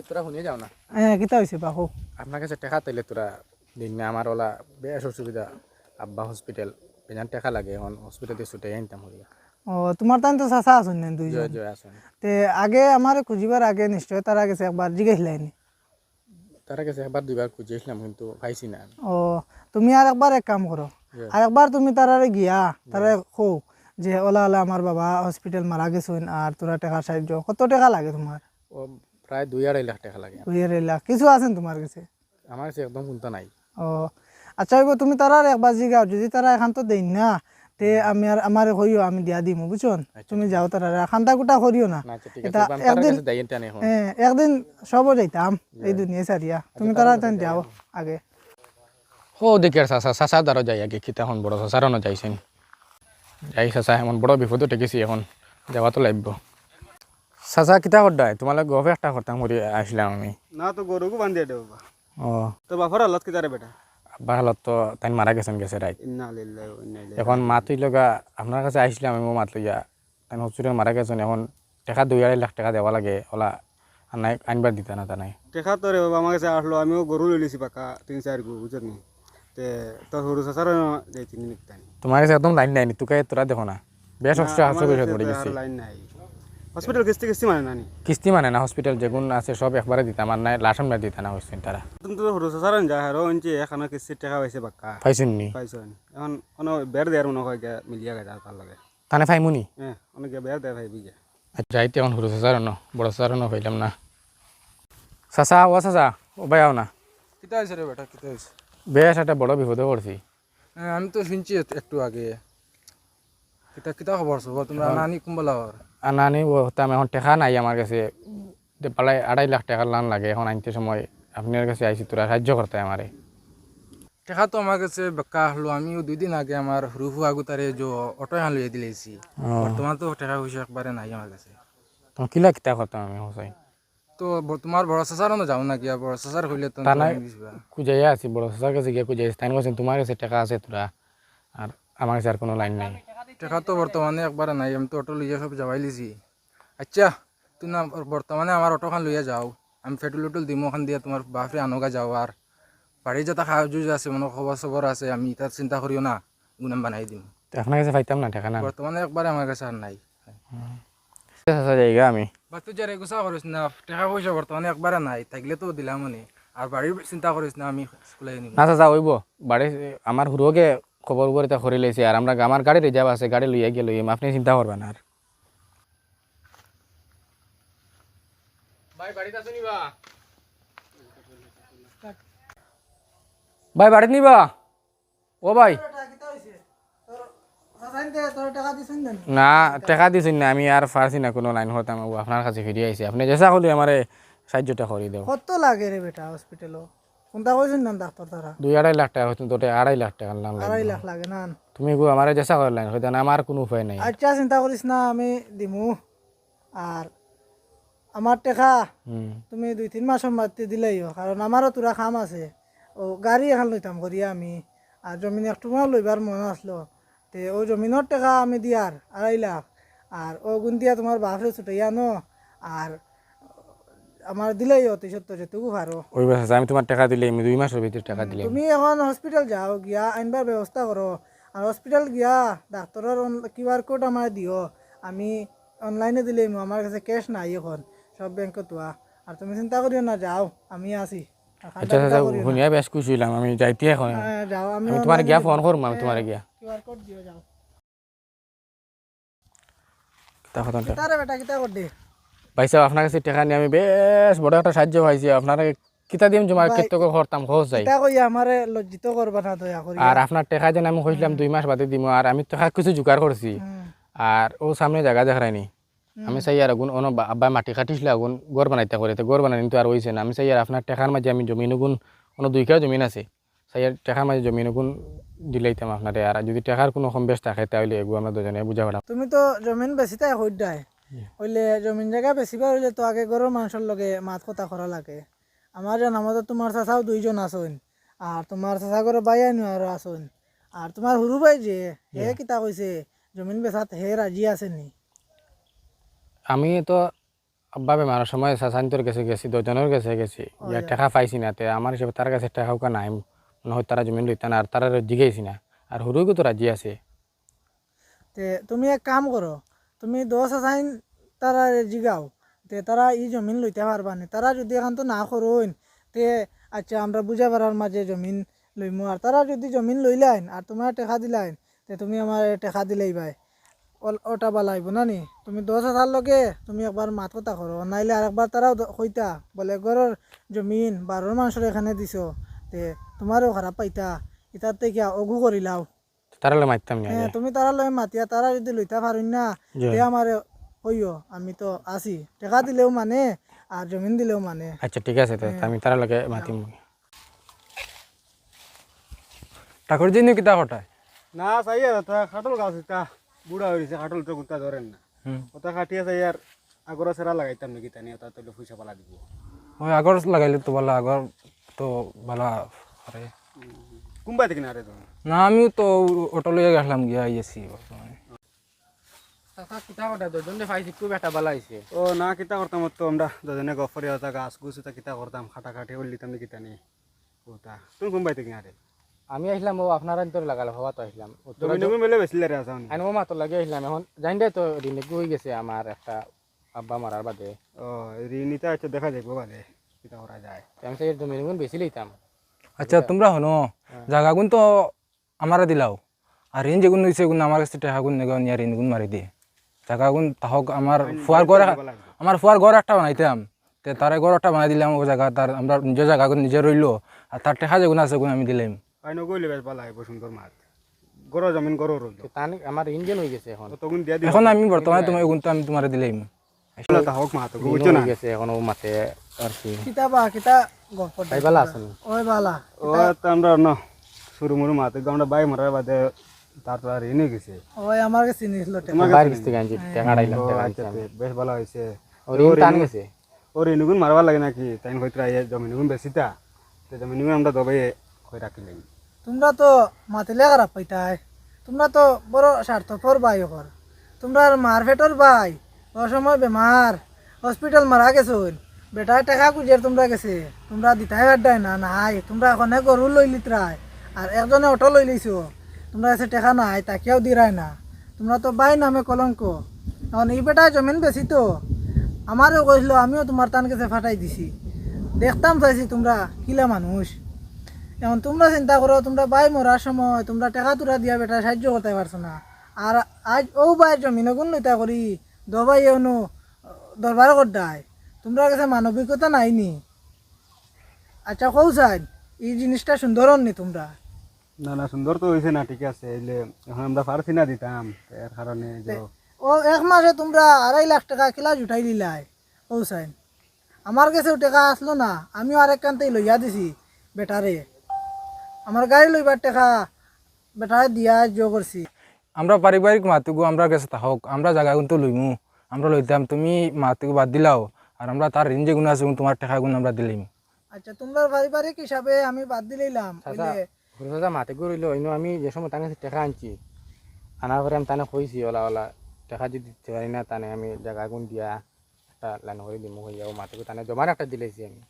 ভাই তোরা শুনিয়ে যাও না। হ্যাঁ কিতা হয়েছে বাহু? আপনার কাছে টাকা তাইলে তোরা দিন না আমার ওলা বেশ অসুবিধা আব্বা হসপিটাল বেজান টাকা লাগে এখন হসপিটালে ছুটে আনতাম হইয়া ও তোমার তাই তো চাচা আছেন না দুইজন? জয় আসুন তে আগে আমার খুঁজিবার আগে নিশ্চয় তারা গেছে একবার জিজ্ঞাসিলাইনি তারা কাছে একবার দুইবার খুঁজেছিলাম কিন্তু পাইছি না। ও তুমি আর একবার এক কাম করো আর একবার তুমি তারারে গিয়া তারা খো যে ওলা ওলা আমার বাবা হসপিটাল মারা গেছেন আর তোরা টাকার সাহায্য কত টাকা লাগে তোমার প্রায় দুই আড়াই লাখ টাকা লাগে। দুই আড়াই লাখ। কিছু আছেন তোমার কাছে? আমার কাছে একদম চিন্তা নাই। ও আচ্ছা এবার তুমি তারা একবার জিগাও যদি তারা এখান তো দেই না তে আমি আর আমার হইও আমি দিয়া দিমু বুঝছন তুমি যাও তারা খান্তা কুটা করিও না। না আচ্ছা একদিন- হ্যাঁ। একদিন সব যাইতাম এই দুনিয়া সারিয়া তুমি তারা যাও আগে। হো দেখি আর চাচা চাচা দ্বারা যাই আগে খিতা এখন বড় চাচারও না যাইছেন। যাই চাচা এমন বড় বিপদও ঠেকেছি এখন। যাওয়া তো লাগব। চাচা কিতা করদাই তোমালে গভে একটা করতাম করে আসলাম আমি। না তো গরুকে বান্ধিয়ে দে বাবা। ও তো বাফার আল্লাহ কি তারে বেটা? আব্বার হালত তো তাই মারা গেছেন গেছে ইন্না এখন মাতুই লগা আপনার কাছে আসলাম আমি মাত লইয়া তাই হসপিটাল মারা গেছেন এখন টাকা দুই আড়াই লাখ টাকা দেওয়া লাগে। ওলা আর নাই আনবার দিতা না তা নাই টেকা তো রে বাবা আমার কাছে আসলো আমিও গরু লইলিছি পাকা তিন চার গরু বুঝত নি? তে তোর সরু চাচার যাই তিনি নিকতানি তোমার কাছে একদম লাইন নাই তোকে তোরা দেখো না। বেশ অস্ত্র হাসো বেশ লাইন নাই। হসপিটাল কিস্তি কিস্তি মানে নানি কিস্তি মানে না হসপিটাল যেগুন আছে সব একবারে দিতাম আর নাই লাসন না দিতা না হয়েছেন তারা। তুমি তো সরু চাচার যা হারো অঞ্চি এখানে কিস্তির টাকা পাইছে পাকা পাইছেন নি? পাইছ এখন কোনো বের দেয়ার মনে হয় গিয়া মিলিয়া গেছে তার লাগে। তানে ফাইমুনি হ্যাঁ অনেক বের দেয় ভাই বিজা আচ্ছা আইতে এখন সরু চাচার ন বড় চাচার ন হইলাম না। চাচা ও চাচা ও ভাই আও না? কিতা হয়েছে রে বেটা কিতা হয়েছে বেশ একটা বড় বিপদে পড়ছি। হ্যাঁ আমি তো শুনছি একটু আগে। কিতা কিতা খবর সব তোমরা নানি কুম্বলা হর নানি ও হতাম এখন টাকা নাই আমার কাছে। প্রায় আড়াই লাখ টাকার লান লাগে এখন আনতে সময়। আপনার কাছে আইসি তোরা সাহায্য করতে আমারে টেকা তো আমার কাছে বেকা হলো। আমিও দুই দিন আগে আমার রুফু আগু তারে যে অটো হান লইয়ে দিলেছি বর্তমান তো টাকা পয়সা একবারে নাই আমার কাছে। তো কিলা কিতা করতাম আমি হোসাই তো তোমার বড় চাচারও না যাও না গিয়া বড় চাচার হইলে তো। খুঁজাইয়া আছি বড় চাচার কাছে গিয়ে খুঁজাইছি তাই কৈছেন তোমার কাছে টাকা আছে তোরা আর আমার কাছে আর কোনো লাইন নাই। টাকা তো বর্তমানে একবারে নাই আমি তো অটো লইয়া সব যাবাই লিছি। আচ্ছা তুই না বর্তমানে আমার অটোখান লইয়া যাও। আমি পেট্রোল উটুল দিমো ওখান দিয়ে তোমার বাপরে আনোগা যাও আর। বাড়ির যত সাহায্য আছে মনে খবর সবর আছে আমি তার চিন্তা করিও না গুনাম বানাই দিম। আপনার কাছে পাইতাম না টাকা না। বর্তমানে একবারে আমার কাছে আর নাই। জায়গা আমি। বা তুই যারা করিস না টাকা পয়সা বর্তমানে একবারে নাই থাকলে তো দিলাম মানে। আর বাড়ির চিন্তা করিস না আমি স্কুলে নিব না চাচা ওইব। বাড়ি আমার হুরোকে খবর উপর এটা করে লাইছে আর আমরা আমার গাড়ি রিজার্ভ আছে গাড়ি লইয়া গিয়ে লইম। আপনি চিন্তা করবেন আর। ভাই বাড়িতে আছো নিবা? ভাই বাড়িতে নিবা? ও ভাই। না টাকা দিছেন না আমি আর পারছি না কোনো লাইন হতাম। আপনার কাছে ফিরে আইছি। আপনি যেসা হলে আমার সাহায্যটা করে দেও। কত লাগে রে বেটা হসপিটালও কোনটা কইছেন না ডাক্তার তারা দুই আড়াই লাখ টাকা হচ্ছে তোটে আড়াই লাখ টাকা লাগে আড়াই লাখ লাগে না। তুমি গো আমার হইতে না কোনো উপায় নাই। আচ্ছা চিন্তা করিস না আমি দিমু। আর আমার টেকা তুমি দুই তিন মাসের মধ্যে দিলেইও কারণ আমারও তোরা খাম আছে। ও গাড়ি এখন লইতাম করিয়া আমি। আর জমিন একটু লইবার মন আসলো তে ও জমিনের টাকা আমি দিয়ার আড়াই লাখ। আর ও গুণ দিয়া তোমার বাপরে ছুটাইয়া ন। আর আমার দিলেইও তেসত্তর যেটুকু পারো। ওই বাস আমি তোমার টাকা দিলে আমি দুই মাসের ভিতরে টাকা দিলে। তুমি এখন হসপিটাল যাও গিয়া আনবার ব্যবস্থা করো। আর হসপিটাল গিয়া ডাক্তরের কিউআর কোড আমার দিও আমি অনলাইনে দিলে আমার কাছে ক্যাশ নাই এখন সব ব্যাংকত তোয়া আর তুমি চিন্তা করিও না যাও আমি আছি। আচ্ছা আচ্ছা শুনিয়া বেশ খুশি হইলাম আমি যাইতে এখন। যাও আমি তোমার গিয়া ফোন করব আমি তোমার গিয়া। কিউআর কোড দিও যাও। তা কথা না। তারে বেটা কিতা কর দে? ভাই সাহেব আপনার কাছে টাকা নিয়ে আমি বেশ বড় একটা সাহায্য পাইছি। আপনার কিতা দিম তোমার কেতকে করতাম খোঁজ যাই কিতা কই আমারে লজ্জিত করবা না দয়া করি আর আপনার টাকা যেন আমি কইছিলাম দুই মাস বাদে দিম আর আমি টাকা কিছু জোগাড় করছি আর ও সামনে জায়গা দেখায়নি আমি চাই আর আগুন অন আব্বা মাটি কাটিছিল আগুন গড় বানাইতে করে তো গড় বানাই তো আর হয়েছে না। আমি চাই আর আপনার টাকার মাঝে আমি জমিন গুণ অন্য দুই কেউ জমিন আছে। চাই আর টাকার মাঝে জমিন গুণ দিলাইতাম আপনারে আর যদি টাকার কোনো কম বেশ থাকে তাহলে এগু আমরা দুজনে বুঝা পেলাম তুমি তো জমিন বেচিতে হইডাই হইলে জমিন জায়গা বেচিবার হইলে তো আগে ঘরের মানুষের লগে মাত কথা করা লাগে। আমার জানা মতে তোমার চাচাও দুইজন আসুন আর তোমার চাচা ঘরে বাই আইনু আর আসুন আর তোমার সরু ভাই যে হে কিতা কইছে জমিন বেচাত হে রাজি আছে নি আমি তো আব্বা বেমারের সময় সাসান্তর কাছে গেছি দশজনের কাছে গেছি। ইয়া টাকা পাইছি না তে আমার হিসেবে তার কাছে টাকা উকা নাই। মনে হয় তারা জমিন লইতা না আর তারা জিগাইছি না। আর হুরুকে তো রাজি আছে। তে তুমি এক কাম করো তুমি দশ হাজার তারা জিগাও। তে তারা ই জমিন লইতে পারবা নি? তারা যদি এখন তো না করুন তে আচ্ছা আমরা বুঝা পারার মাঝে জমিন লইমু। আর তারা যদি জমিন লইলাইন আর তোমার টেকা দিলাইন, তে তুমি আমার টেকা দিলেই ভাই ওটা বালাইব না নি? তুমি দশ হাজার লগে তুমি একবার মাত কথা করো নাইলে আর একবার তারাও কইতা, বলে ঘরের জমিন বারোর মানুষের এখানে দিছো। তে তোমারও খারাপ পাইতা। ইতার থেকে অগু করিলাও তারা লই মারতাম না হ্যাঁ তুমি তারা লয় মাতিয়া তারা যদি লইতে পারুন না তে আমারে কইও আমি তো আছি। টাকা দিলেও মানে আর জমিন দিলেও মানে। আচ্ছা ঠিক আছে তো আমি তারা লগে মাতিম। ঠাকুর জিনি কিতা হঠায় না চাই আর তা খাটল গাছ এটা বুড়া হয়েছে খাটল তো গুতা ধরেন না। ওটা খাটিয়ে চাই আর আগরা সেরা লাগাইতাম নাকি তানি ওটা তো পয়সা পালা দিব। ওই আগর লাগাইলে তো ভালো আগর তো ভালো আরে কোনবাই থেকে না রে তুমি না আমিও তো অটো লইয়া গেছিলাম গিয়া আইয়েছি বর্তমানে। কিতা পাইছি খুব একটা ভালো হয়েছে ও না কিতা করতাম তো আমরা দুজনে গফরি হতা গাছ গুছ হতা কিতা করতাম খাটা খাটি ওটা। তুমি থেকে আমি আসলাম ও আপনার অন্তরে লাগালো হওয়া তো আসলাম জমি জমি মেলে বেশিলে রে আসাও আইন ও মাত্র লাগে আসলাম এখন জানি দে তো হয়ে গেছে আমার একটা আব্বা মারার বাদে। ও ঋণিতা হচ্ছে দেখা যাইব বাদে কিতা করা যায়। তো আমি সেই জমি গুণ বেশি লইতাম আচ্ছা তোমরা হনো জায়গাগুন তো আমারে দিলাও আর ঋণ যেগুন নিছে এগুন আমার কাছে টাকাগুন নেগে নিয়ে ঋণ গুণ মারি দিয়ে জায়গাগুন তাহক আমার ফুয়ার ঘর আমার ফুয়ার ঘর একটা বানাইতাম তে তারে ঘর একটা বানাই দিলাম ও জায়গা তার আমরা নিজের জায়গাগুন নিজে রইল আর তার টাকা যেগুন আছে ওগুন আমি দিলাম আইন গইলে বেশ ভালো হইব সুন্দর মাছ গরো জমিন গরো রইল তো তান আমার ইঞ্জিন গেছে এখন তখন দিয়া দিব এখন আমি বর্তমানে তুমি এগুন তো আমি তোমারে দিলাম তা হোক মা তো ঋণ বুঝছ না গেছে এখন ও মাতে আর কি কিতা কিতা গল্প ভালো আছেন ওই বালা ও তো আমরা শুরু মুরু মাতে আমরা বাই মারার বাদে তারপর আর ঋণ গেছে। ওই আমার কাছে নিছিল বাইরে কিস্তি গাঞ্জি টাকা আড়াইলাম ও টাকা বেশ ভালো হয়েছে। ও টান গেছে? ও ঋণগুন মারবার লাগে নাকি? তাই হয়তো আইয়ে জমিনগুন বেশিতা তো জমিনগুন আমরা দবাই হয়ে রাখিলাম তোমরা তো মাতিলে খারাপ পাইতাই। তোমরা তো বড় স্বার্থপর ভাই ওকর তোমরা মারফেটর ভাই। ও সময় বেমার। হসপিটাল মারা গেছুন বেটার টাকা কুজের তোমরা গেছে। তোমরা দিতাই বাড্ডাই না নাই। তোমরা এখনে গরু লই লিতরাই আর একজনে অটো লই লইছো তোমরা কাছে টাকা নাই, তাকেও দিরাই না। তোমরা তো বাই নামে কলঙ্ক এখন এই বেটা জমিন বেশি তো। আমারও কইছিল আমিও তোমার তান কাছে ফাটাই দিছি। দেখতাম চাইছি তোমরা কিলা মানুষ। এখন তোমরা চিন্তা করো তোমরা বাই মরার সময়, তোমরা টাকা তুরা দিয়া বেটা সাহায্য করতে পারছ না। আর আজ ও বাই জমিন গুণ লইতা করি, দবাই এনো দরবার করতাই তোমরা কাছে মানবিকতা নাইনি আচ্ছা কৌ সাইড এই জিনিসটা সুন্দর নি তোমরা? না না সুন্দর তো হয়েছে না ঠিক আছে এলে এখন আমরা পারছি না দিতাম এর কারণে যে ও এক মাসে তোমরা আড়াই লাখ টাকা কিলা জুটাই দিলাই ও সাইন। আমার কাছেও টাকা আসলো না আমিও আরেক কান্তেই লইয়া দিছি বেটারে। আমার গাড়ি লইবার টাকা বেটারে দিয়া জো করছি। আমরা পারিবারিক মাতুগু আমরা কাছে তাহক আমরা জায়গাগুন তো লইমু আমরা লইতাম তুমি মাতুগু বাদ দিলাও আর আমরা তার ঋণ যেগুন আছে তোমার টাকাগুন আমরা দিলাম। আচ্ছা তোমরা পারিবারিক হিসাবে আমি বাদ দিলাম বুঝলে ঘুরে দাদা মাতে গড়িল ইনো আমি যে সময় তার কাছে টাকা আনছি। আনার পরে আমি তানে কইছি ওলা ওলা টাকা যদি দিতে পারি না তানে আমি জায়গা গুণ দিয়া একটা লাইন করে দিম হয়ে যাব মাতে তানে জমার একটা দিলেছি আমি।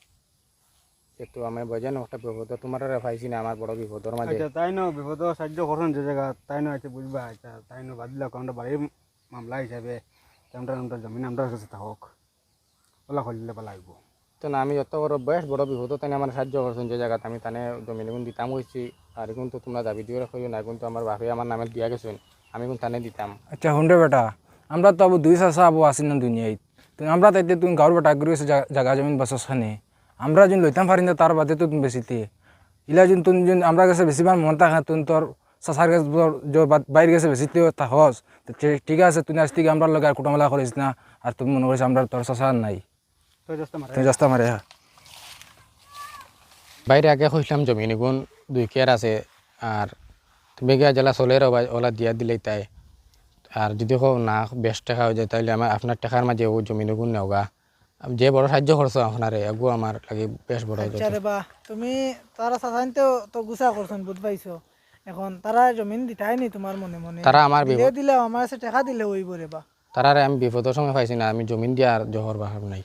একটু আমি বোঝেন একটা বিপদ তোমার পাইছি না আমার বড় বিপদর মাঝে আচ্ছা তাই নো বিপদ সাহায্য করুন যে জায়গা তাই নো আছে বুঝবা আচ্ছা তাই নো বাদ দিলাম আমরা বাড়ির মামলা হিসাবে আমরা আমরা জমিন আমরা কাছে থাকক। ওলা ভালো লাগবো তো না, আমি যত বড় বয়স, বড় বিপদ তাই আমার সাহায্য করছেন যে জায়গাতে আমি তানে জমিন গুণ দিতাম হয়েছি আর এখন তো তোমরা দাবি দিয়ে রাখো না, এখন তো আমার বাপে আমার নামে দিয়া গেছেন, আমি কোন তানে দিতাম। আচ্ছা হুন্ডে বেটা, আমরা তো আবু দুই চাষা আবু আসি না দুনিয়ায়। তো আমরা তাইতে তুমি গাঁর বেটা ঘুরে জায়গা জমিন বাসস খানে। আমরা যোন লইতাম পারি না তার বাদে তো তুমি বেশিতে ইলা যোন তুমি যোন আমরা কাছে বেশি বার মন থাকা তুমি তোর চাষার কাছে বাইরে গেছে বেশিতে তো ঠি- ঠিক আছে তুমি আজ থেকে আমরা লগে আর কুটামেলা করিস না আর তুমি মনে করিস আমরা তোর চাষা নাই। তো জাস্ট আমার মারে হ্যাঁ বাইরে আগে কইলাম জমিন গুণ দুই কেয়ার আছে আর তুমি গিয়া জেলা চলের ওলা দিয়া দিলেই তাই। আর যদি কো না বেশ টাকা হয়ে যায় তাহলে আমার আপনার টাকার মাঝে ও জমিন গুণ নেওগা। যে বড় সাহায্য করছ আপনারে এগু আমার লাগে বেশ বড় আচ্ছা বা তুমি তারা সাধারণত তো গুছা করছেন বুঝ পাইছো এখন তারা জমিন দিতাই নি তোমার মনে মনে। তারা আমার দিলেও দিলেও আমার কাছে টাকা দিলে ওই বরে বা তারারে আমি বিপদের সময় পাইছি না আমি জমিন দিয়ে আর জহর বাহার নাই।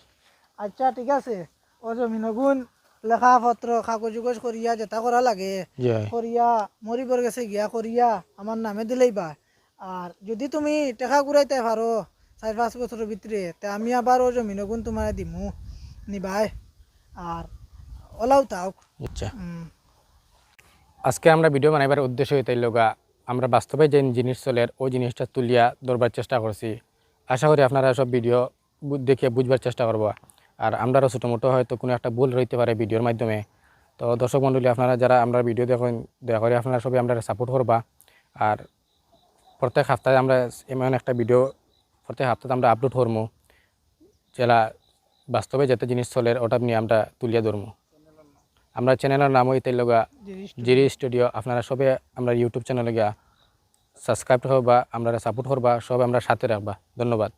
আচ্ছা ঠিক আছে। ও জমিন গুণ লেখাপত্র কাগজ উগজ করিয়া যেটা করা লাগে। করিয়া মরিবর গেছে গিয়া করিয়া আমার নামে দিলেই বা। আর যদি তুমি টেকা ঘুরাইতে পারো চার পাঁচ বছরের ভিতরে তে আমি আবার ও জমিন গুণ তোমার দিমু। নিবাই। আর ওলাও তাও আচ্ছা। আজকে আমরা ভিডিও বানাইবার উদ্দেশ্য হইতে লগা আমরা বাস্তবে যে জিনিস চলের ওই জিনিসটা তুলিয়া ধরবার চেষ্টা করছি। আশা করি আপনারা সব ভিডিও বু- দেখে বুঝবার চেষ্টা করব। আর আমরাও ছোটো মোটো হয়তো কোনো একটা ভুল রইতে পারে ভিডিওর মাধ্যমে। তো দর্শক মণ্ডলী, আপনারা যারা আমরা ভিডিও দেখেন, দয়া করে আপনারা সবাই আমরা সাপোর্ট করবা। আর প্রত্যেক সপ্তাহে আমরা এমন একটা ভিডিও, প্রত্যেক সপ্তাহে আমরা আপলোড করব যেটা বাস্তবে যেতে জিনিস চলে ওটা নিয়ে আমরা তুলিয়া ধরবো আমরা চ্যানেলের নাম হইতে লগা জিরি স্টুডিও, আপনারা সবে আমরা ইউটিউব চ্যানেলে গিয়া সাবস্ক্রাইব করবা আমরা সাপোর্ট করবা, সব আমরা সাথে রাখবা। ধন্যবাদ।